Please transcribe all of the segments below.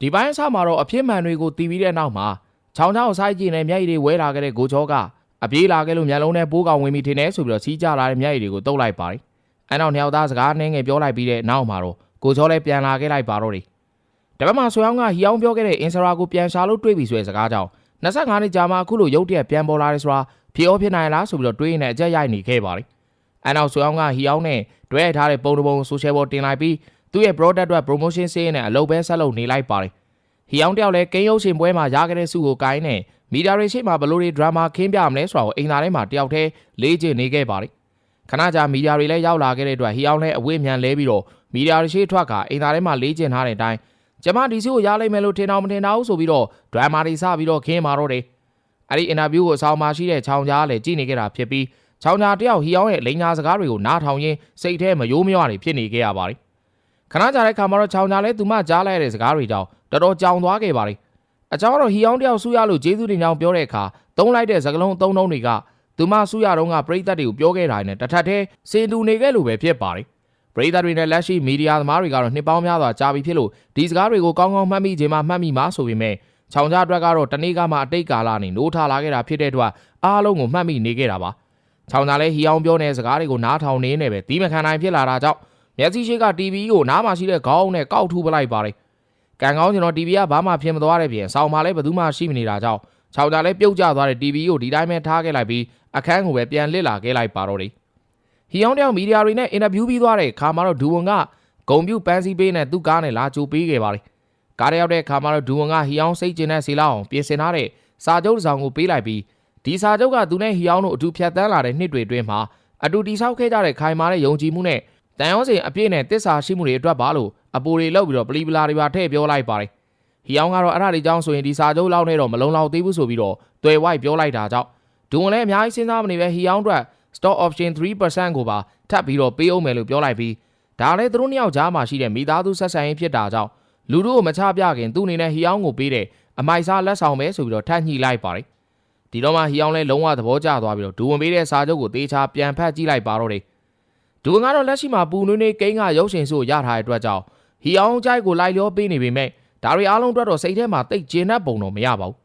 ဒီပိုင်းအစမှာတော့အဖြစ်မှန်တွေကိုတီးပြီးတဲ့နောက်မှာချောင်းချောင်းဆိုင်ကျင်နဲ့မျက်ရည်တွေဝဲလာခဲ့တဲ့ကိုချောကအပြေးလာခဲ့လို့မျက်လုံးထဲပိုးကောင်ဝင်ပြီးထင်တယ်ဆိုပြီးတော့စီးကြလာတဲ့မျက်ရည်တွေကိုတုပ်လိုက်ပါတယ်အဲနောက်နှစ်ယောက်သားစကားနှင်းငယ်ပြောလိုက်ပြီးတဲ့နောက်မှာတော့ကိုချောလည်းပြန်လာခဲ့လိုက်ပါတော့တယ်တပတ်မှဆွေအောင်ကဟီအောင်ပြောခဲ့တဲ့အင်စရာကိုပြန်ရှာလို့တွေးပြီးဆိုတဲ့စကားကြောင့်25နှစ်ကြာမှအခုလိုရုတ်တရက်ပြန်ပေါ်လာတယ်ဆိုတာဖြစ်အောင်ဖြစ်နိုင်လားဆိုပြီးတော့တွေးနေတဲ့အကြက်ရိုက်နေခဲ့ပါတယ်အဲနောက်ဆွေအောင်ကဟီအောင်နဲ့တွဲထားတဲ့ပုံတစ်ပုံ social ပေါ်တင်လိုက်ပြီး သူ့ရဲ့ product အတွက် promotion စေးနဲ့အလုပ်ပဲဆက်လုပ်နေလိုက်ပါတယ်ဟီအောင်တယောက်လည်းကင်းရုပ်ရှင်ပွဲမှာရခဲ့တဲ့စုကိုကိုင်းနဲ့မီဒီယာတွေရှိမှဘလို့တွေ drama ခင်းပြမလဲဆိုတာကိုအိမ်သားထဲမှာတယောက်တည်းလေးကျင်နေခဲ့ပါတယ်ခဏကြာမီဒီယာတွေလည်းရောက်လာခဲ့တဲ့အတွက်ဟီအောင်လည်းအဝိမြန်လဲပြီးတော့မီဒီယာတွေရှိထွက်ကအိမ်သားထဲမှာလေးကျင်ထားတဲ့အတိုင်းကျမဒီစုကိုရလိုက်မယ်လို့ထင်တော့မထင်တော့ဘူးဆိုပြီးတော့ drama တွေစပြီးတော့ခင်းมาတော့တယ်အဲ့ဒီ interview ကိုအဆောင်မှာရှိတဲ့ချောင်းကြားလည်းကြည့်နေခဲ့တာဖြစ်ပြီးချောင်းကြားတယောက်ဟီအောင်ရဲ့လိန်ညာစကားတွေကိုနားထောင်ရင်းစိတ်ထဲမယိုးမရွတွေဖြစ်နေခဲ့ရပါတယ် ခဏကြာတဲ့ခါမှာတော့ချောင်းကြားလည်းသူမကြားလိုက်ရတဲ့စကားတွေကြောင့်တော်တော်ကြောင်သွားခဲ့ပါတယ်အကြောင်းတော့ဟီအောင်တယောက်ဆူရလို့ဂျေဇုတင်ကြောင်ပြောတဲ့အခါသုံးလိုက်တဲ့စကားလုံးအသုံးနှုန်းတွေကသူမဆူရတော့ကပရိသတ်တွေကိုပြောခဲ့တာနဲ့တထက်တည်းစင်တူနေခဲ့လို့ပဲဖြစ်ပါတယ်ပရိသတ်တွေနဲ့လက်ရှိမီဒီယာသမားတွေကတော့နှစ်ပေါင်းများစွာကြာပြီဖြစ်လို့ဒီစကားတွေကိုကောင်းကောင်းမှတ်မိခြင်းမှမှတ်မိမှာဆိုပေမဲ့ချောင်ကြအတွက်ကတော့တနေ့ကမှအတိတ်ကာလနဲ့နိုးထလာခဲ့တာဖြစ်တဲ့အတွက်အားလုံးကိုမှတ်မိနေခဲ့တာပါချောင်ကြလည်းဟီအောင်ပြောတဲ့စကားတွေကိုနားထောင်နေနေပဲဒီမခံနိုင်ဖြစ်လာတာကြောင့် မျက်စိရှိက TV ကိုနားမှာရှိတဲ့ခေါင်းနဲ့ကောက်ထူပလိုက်ပါတယ်ကံကောင်းကျွန်တော် TV ကဘာမှဖြစ်မသွားတဲ့ပြင်ဆောင်းမှာလည်းဘယ်သူမှရှိမနေတာကြောင့်ချောင်ကြလည်းပြုတ်ကျသွားတဲ့ TV ကိုဒီတိုင်းပဲထားခဲ့လိုက်ပြီးအခန်းကိုပဲပြန်လစ်လာခဲ့လိုက်ပါတော့တယ်ဟီအောင်တယောက်မီဒီယာတွေနဲ့အင်တာဗျူးပြီးသွားတဲ့ခါမှာတော့ဒူဝန်ကဂုံပြူပန်းစည်းပေးနဲ့သူ့ကားနဲ့လာကြိုပေးခဲ့ပါတယ်ကားရောက်တဲ့ခါမှာတော့ဒူဝန်ကဟီအောင်စိတ်ကျင်တဲ့စီလောက်အောင်ပြင်ဆင်ထားတဲ့စာချုပ်တစ်စောင်ကိုပေးလိုက်ပြီးဒီစာချုပ်ကသူနဲ့ဟီအောင်တို့အတူဖြတ်တန်းလာတဲ့နှစ်တွေအတွင်းမှာအတူတိဆောက်ခဲ့ကြတဲ့ခိုင်မာတဲ့ယုံကြည်မှုနဲ့ တန်ရောစင်အပြည့်နဲ့တစ္ဆာရှိမှုတွေအတွက်ပါလို့အပူတွေလောက်ပြီးတော့ပလီပလာတွေပါထည့်ပြောလိုက်ပါတယ်ဟီအောင်ကတော့အဲ့ဒါတွေကြောင့်ဆိုရင်ဒီစာချုပ်လောက်နဲ့တော့မလုံလောက်သေးဘူးဆိုပြီးတော့တွေ့ဝိုက်ပြောလိုက်တာကြောင့်ဒူဝန်လည်းအများကြီးစဉ်းစားမနေပဲဟီအောင်အတွက် stock option 3%ကိုပါထပ်ပြီးတော့ပေးအောင်မယ်လို့ပြောလိုက်ပြီးဒါလည်းသူတို့နှစ်ယောက်ကြားမှာရှိတဲ့မိသားစုဆက်ဆံရေးဖြစ်တာကြောင့်လူတို့ကိုမချပြခင်သူ့အနေနဲ့ဟီအောင်ကိုပေးတဲ့အမိုက်စားလက်ဆောင်ပဲဆိုပြီးတော့ထပ်ညှိလိုက်ပါတယ်ဒီတော့မှဟီအောင်လည်းလုံးဝသဘောကျသွားပြီးတော့ဒူဝင်ပေးတဲ့စာချုပ်ကိုတေချာပြန်ဖတ်ကြည့်လိုက်ပါတော့တယ် ဒူဝင်ကတော့လက်ရှိမှာပူနွေးနေကိန်းကရုပ်ရှင်စုကိုရထားတဲ့အတွက်ကြောင့်ဟီအောင်ကြိုက်ကိုလိုက်လျောပေးနေပေမဲ့ဒါတွေအားလုံးအတွက်တော့စိတ်ထဲမှာတိတ်ကျဉ်တဲ့ပုံတော့မရပါဘူး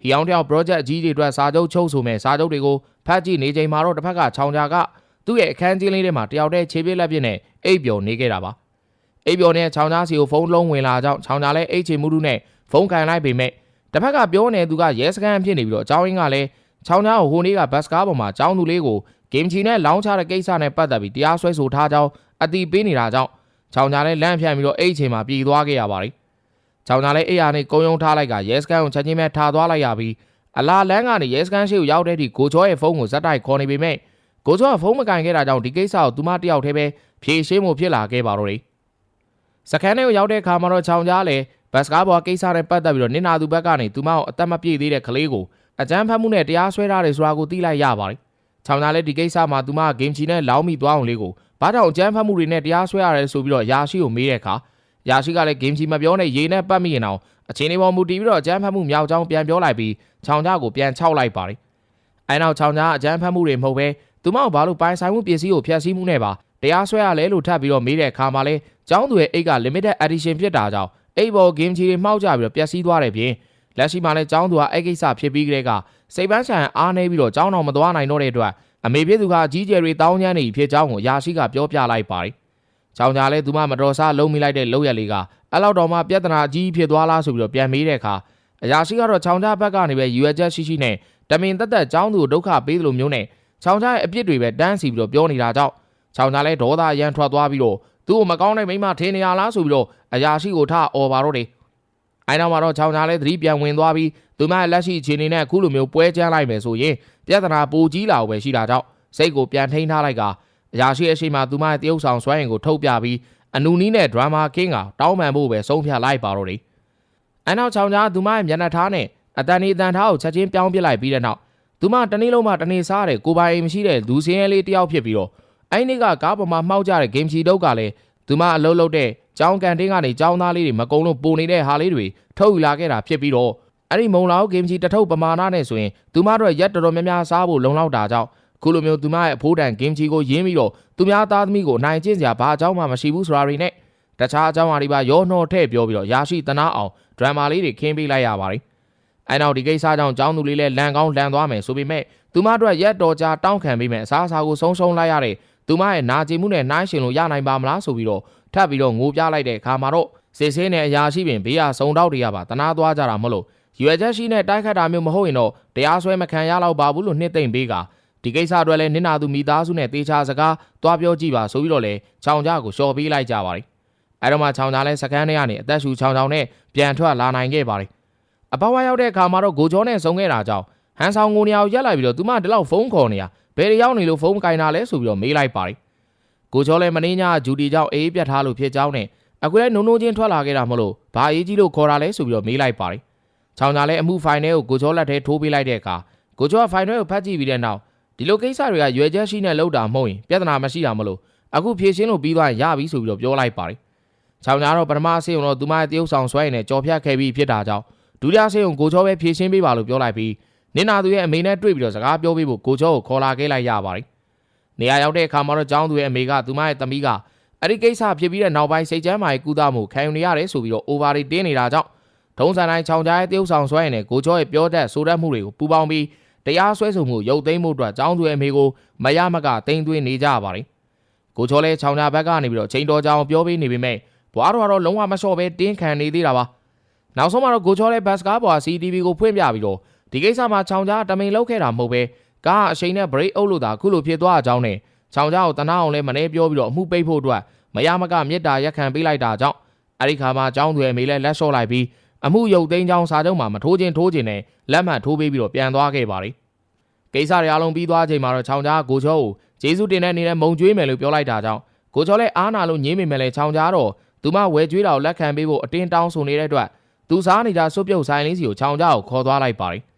ဟီအောင်တယောက် project အကြီးတွေအတွက်စာချုပ်ချုပ်ဆိုမဲ့စာချုပ်တွေကိုဖတ်ကြည့်နေချိန်မှာတော့တစ်ဖက်ကချောင်းကြကသူ့ရဲ့အခန်းကြီးလေးထဲမှာတယောက်တည်းခြေပြက်လက်ပြက်နဲ့အိပ်ပျော်နေခဲ့တာပါအိပ်ပျော်နေတဲ့ချောင်းကြားစီကိုဖုန်းလုံးဝင်လာကြောင်းချောင်းကြားလည်းအိတ်ချေမှုတို့နဲ့ဖုန်းကန်လိုက်ပေမဲ့တစ်ဖက်ကပြောနေသူကရဲစခန်းဖြစ်နေပြီးတော့အကြောင်းရင်းကလည်းချောင်းကြားကိုဟိုနေ့ကဘတ်စကားပေါ်မှာចောင်းသူလေးကို ဂိမ်းချီနဲ့လောင်းချတဲ့ကိစ္စနဲ့ပတ်သက်ပြီးတရားစွဲဆိုထားကြောင်းအတိပေးနေတာကြောင့်ချောင်းကြားလည်းလန့်ဖြန့်ပြီးတော့အိတ်ချေမှာပြည်သွားခဲ့ရပါတယ်ချောင်းကြားလည်းအိယာနဲ့ကုံယုံထားလိုက်ကရဲစခန်းကိုချက်ချင်းပဲထားသွားလိုက်ရပြီးအလာလန်းကနေရဲစခန်းရှိကိုရောက်တဲ့ဒီကိုချောရဲ့ဖုန်းကိုဇက်တိုက်ခေါ်နေပေမဲ့ကိုချောကဖုန်းမကင်ခဲ့တာကြောင့်ဒီကိစ္စကိုသူမတယောက်တည်းပဲဖြေရှင်းမှုဖြစ်လာခဲ့ပါတော့တယ်စခန်းထဲကိုရောက်တဲ့အခါမှာတော့ချောင်းကြားလည်းဘတ်စကားဘောကိစ္စနဲ့ပတ်သက်ပြီးတော့နင်နာသူဘက်ကနေသူမကိုအသက်မပြည့်သေးတဲ့ကလေးကိုအကြမ်းဖက်မှုနဲ့တရားစွဲထားတယ်ဆိုတာကိုသိလိုက်ရပါတယ် ချောင်းသားလည်းဒီကိစ္စမှာသူမကဂိမ်းချီနဲ့လောင်းမိသွားအောင်လေးကိုဘာကြောင့်အကြမ်းဖက်မှုတွေနဲ့တရားစွဲရတယ်ဆိုပြီးတော့ယာရှိကိုမေးတဲ့အခါယာရှိကလည်းဂိမ်းချီမပြောနဲ့ရေနဲ့ပတ်မိရင်အောင်အချင်းလေးပေါ်မူတည်ပြီးတော့အကြမ်းဖက်မှုမြောက်ကြောင်းပြန်ပြောလိုက်ပြီးချောင်းသားကိုပြန်ခြောက်လိုက်ပါတယ်အဲနောက်ချောင်းသားအကြမ်းဖက်မှုတွေမဟုတ်ပဲသူမကိုဘာလို့ပိုင်ဆိုင်မှုပစ္စည်းကိုဖျက်ဆီးမှုနဲ့ပါတရားစွဲရလဲလို့ထပ်ပြီးတော့မေးတဲ့အခါမှာလဲကျောင်းသူရဲ့အိတ်က limited edition ဖြစ်တာကြောင့်အိတ်ဘော် game ကြီးတွေမှောက်ကြပြီးတော့ပျက်စီးသွားတယ်ပြင် လက်ရှိမှာလဲကျောင်းသူကအဲ့ကိစ္စဖြစ်ပြီးကြတဲ့ကစိတ်ပန်းဆိုင်အားနေပြီးတော့ကျောင်းတော်မသွားနိုင်တော့တဲ့အတွက်အမေဖြစ်သူကအကြီးကျယ်တွေတောင်းကျမ်းနေဖြစ်ကြောင်းကိုရာရှိကပြောပြလိုက်ပါတယ်။ကျောင်းသားလဲသူမမတော်စားလုံးမိလိုက်တဲ့လောက်ရလေးကအဲ့လောက်တော့မှပြဿနာအကြီးဖြစ်သွားလားဆိုပြီးတော့ပြန်မေးတဲ့အခါအရာရှိကတော့ချောင်းသားဘက်ကနေပဲရွယ်ချက်ရှိရှိနဲ့တမင်တက်တက်ကျောင်းသူကိုဒုက္ခပေးသလိုမျိုးနဲ့ချောင်းသားရဲ့အပြစ်တွေပဲတန်းစီပြီးတော့ပြောနေတာကြောင့်ချောင်းသားလဲဒေါသရန်ထွက်သွားပြီးတော့သူ့ကိုမကောင်းတဲ့မိန်းမထင်နေရလားဆိုပြီးတော့အရာရှိကိုထအော်ပါတော့တယ်။ အဲနောက်မှာတော့ချောင်းသားလဲသတိပြန်ဝင်သွားပြီးသူမရဲ့လက်ရှိအခြေအနေနဲ့အခုလိုမျိုးပွဲချမ်းလိုက်မယ်ဆိုရင်ပြဿနာပိုကြီးလာ ው ပဲရှိတာကြောင့်စိတ်ကိုပြန်ထိန်းထားလိုက်ကအရာရှိအရှိမှသူမရဲ့တရုပ်ဆောင်စွမ်းရင်ကိုထုတ်ပြပြီးအနူနီးနဲ့ဒရမာကင်းကတောင်းပန်ဖို့ပဲဆုံးဖြတ်လိုက်ပါတော့တယ်။အဲနောက်ချောင်းသားသူမရဲ့မျက်နှာထားနဲ့အတန်ဒီအတန်ထားကိုချက်ချင်းပြောင်းပစ်လိုက်ပြီးတဲ့နောက်သူမတနေ့လုံးမှတနေ့စားတဲ့ကိုပိုင်အိမ်မရှိတဲ့လူစင်းရဲလေးတယောက်ဖြစ်ပြီးတော့အဲ့ဒီကကားပေါ်မှာမှောက်ကြတဲ့ဂိမ်းချီတုတ်ကလည်းသူမအလုပ်လုပ်တဲ့ ကျောင်းကန်တင်းကနေကျောင်းသားလေးတွေမကုံလို့ပုံနေတဲ့ဟာလေးတွေထုတ်ယူလာခဲ့တာဖြစ်ပြီးတော့အဲ့ဒီမုံလောက်ဂိမ်းချီတထုပ်ပမာဏနဲ့ဆိုရင်သူမတို့ရက်တော်တော်များများစားဖို့လုံလောက်တာကြောင့်ခုလိုမျိုးသူမရဲ့အဖိုးတန်ဂိမ်းချီကိုရင်းပြီးတော့သူများသားသမီးကိုအနိုင်ကျင့်စရာဘာအကြောင်းမှမရှိဘူးဆိုတာတွေနဲ့တခြားအကြောင်းအရာတွေပါရောနှောထည့်ပြောပြီးတော့ရာရှိတနာအောင်ဒရမာလေးတွေခင်းပေးလိုက်ရပါတယ်အဲနောက်ဒီကိစ္စကြောင့်ចောင်းသူလေးလည်းလန်ကောင်းလန်သွားမယ်ဆိုပေမဲ့သူမတို့ရက်တော်ကြာတောင်းခံပေးမယ်အစားအစာကိုဆုံးရှုံးလိုက်ရတဲ့ သူမရဲ့နာကျင်မှုနဲ့နှိုင်းရှင်လို့ရနိုင်ပါမလားဆိုပြီးတော့ထပ်ပြီးတော့ငိုပြလိုက်တဲ့အခါမှာတော့စစ်ဆေးနဲ့အရာရှိပင်ဘေးရဆုံတောက်တွေကပါတနာသွားကြတာမဟုတ်လို့ရွယ်ချက်ရှိနဲ့တိုက်ခတ်တာမျိုးမဟုတ်ရင်တော့တရားစွဲမခံရတော့ပါဘူးလို့နှစ်သိမ့်ပေးကဒီကိစ္စအတွက်လည်းနင်နာသူမိသားစုနဲ့တေချာစကားသွားပြောကြည့်ပါဆိုပြီးတော့လေချောင်ကြကိုလျှော်ပေးလိုက်ကြပါတယ်အဲတော့မှချောင်ကြလဲစကန်းထဲကနေအသက်ရှူချောင်ချောင်နဲ့ပြန်ထွက်လာနိုင်ခဲ့ပါတယ်အပဝါရောက်တဲ့အခါမှာတော့ဂိုချောနဲ့ဆုံခဲ့တာကြောင့် ဟန်ဆောင်ကိုနေရာကိုရက်လိုက်ပြီးတော့သူမဒီလောက်ဖုန်းခေါ်နေရဘယ်ရောက်နေလို့ဖုန်းကင်တာလဲဆိုပြီးတော့မေးလိုက်ပါတယ်ကိုချောလည်းမင်းညာဂျူတီကြောင့်အေးပြတ်ထားလို့ဖြစ်ကြောင်းနဲ့အခုလည်းနုံနုံချင်းထွက်လာခဲ့တာမဟုတ်လို့ဘာအေးကြီးလို့ခေါ်တာလဲဆိုပြီးတော့မေးလိုက်ပါတယ်ချောင်ကြလဲအမှုဖိုင်ထဲကိုကိုချောလက်ထဲထိုးပေးလိုက်တဲ့အခါကိုချောကဖိုင်ထဲကိုဖတ်ကြည့်ပြီးတဲ့နောက်ဒီလိုကိစ္စတွေကရွယ်ချက်ရှိနဲ့လောက်တာမဟုတ်ရင်ပြဿနာမရှိတာမလို့အခုဖြေရှင်းလို့ပြီးသွားရင်ရပြီဆိုပြီးတော့ပြောလိုက်ပါတယ်။ချောင်ညာတော့ပထမအဆင့်ကတော့သူမရဲ့တရုပ်ဆောင်ဆွဲရင်လည်းကြော်ဖြတ်ခဲ့ပြီးဖြစ်တာကြောင့်ဒုတိယအဆင့်ကိုကိုချောပဲဖြေရှင်းပေးပါလို့ပြောလိုက်ပြီး နင်နာသူရဲ့အမေနဲ့တွေ့ပြီးတော့စကားပြောပေးဖို့ကိုချောကိုခေါ်လာခဲ့လိုက်ရပါတယ်။နေရာရောက်တဲ့အခါမှာတော့ကျောင်းသူရဲ့အမေကသူမရဲ့သမီးကအဲ့ဒီကိစ္စဖြစ်ပြီးတဲ့နောက်ပိုင်းစိတ်ချမ်းမာရေးကုသမှုခံယူနေရတယ်ဆိုပြီးတော့ over တွေတင်းနေတာကြောင့်ဒုံးဆိုင်တိုင်းချောင်ကြားရဲ့တရုပ်ဆောင်ဆွဲရင်လည်းကိုချောရဲ့ပြောတတ်ဆိုတတ်မှုတွေကိုပူပေါင်းပြီးတရားစွဲဆိုမှုရုပ်သိမ်းမှုအတွက်ចောင်းသူရဲ့အမေကိုမရမကတိမ်သွင်းနေကြပါတယ်။ကိုချောလဲချောင်းညာဘက်ကနေပြီးတော့ချိန်တော်ကြောင်ပြောပေးနေပေမဲ့ဘွားတော်ကတော့လုံးဝမလျှော့ပဲတင်းခံနေသေးတာပါ။နောက်ဆုံးမှာတော့ကိုချောလဲဘတ်စကားပေါ် CCTV ကိုဖွင့်ပြပြီးတော့ ဒီကိစ္စမှာချောင်းကြားတမိန်လောက်ခဲ့တာမဟုတ်ပဲကားအချိန်နဲ့ break အုပ်လို့သာခုလိုဖြစ်သွားအကြောင်းနဲ့ချောင်းကြားကိုတနာအောင်လဲမနေပြောပြီးတော့အမှုပိတ်ဖို့အတွက်မရမကမြစ်တာရက်ခံပေးလိုက်တာကြောင့်အဲ့ဒီခါမှာចောင်းသူရဲ့အမေလဲလက်လျှော့လိုက်ပြီးအမှုရုပ်သိမ်းကြောင်းစာချုပ်မှာမထိုးခြင်းထိုးခြင်းနဲ့လက်မှတ်ထိုးပေးပြီးတော့ပြန်သွားခဲ့ပါတယ်။ကိစ္စတွေအားလုံးပြီးသွားချိန်မှာတော့ချောင်းကြားကိုချောကိုဂျေစုတင်တဲ့အနေနဲ့မုံကျွေးမယ်လို့ပြောလိုက်တာကြောင့်ကိုချောလည်းအားနာလို့ညင်းမိမယ်လဲချောင်းကြားတော့သူမဝဲကျွေးတာကိုလက်ခံပေးဖို့အတင်းတောင်းဆိုနေတဲ့အတွက်သူစားနေကြစွပ်ပြုတ်ဆိုင်လေးစီကိုချောင်းကြားကိုခေါ်သွားလိုက်ပါတယ်။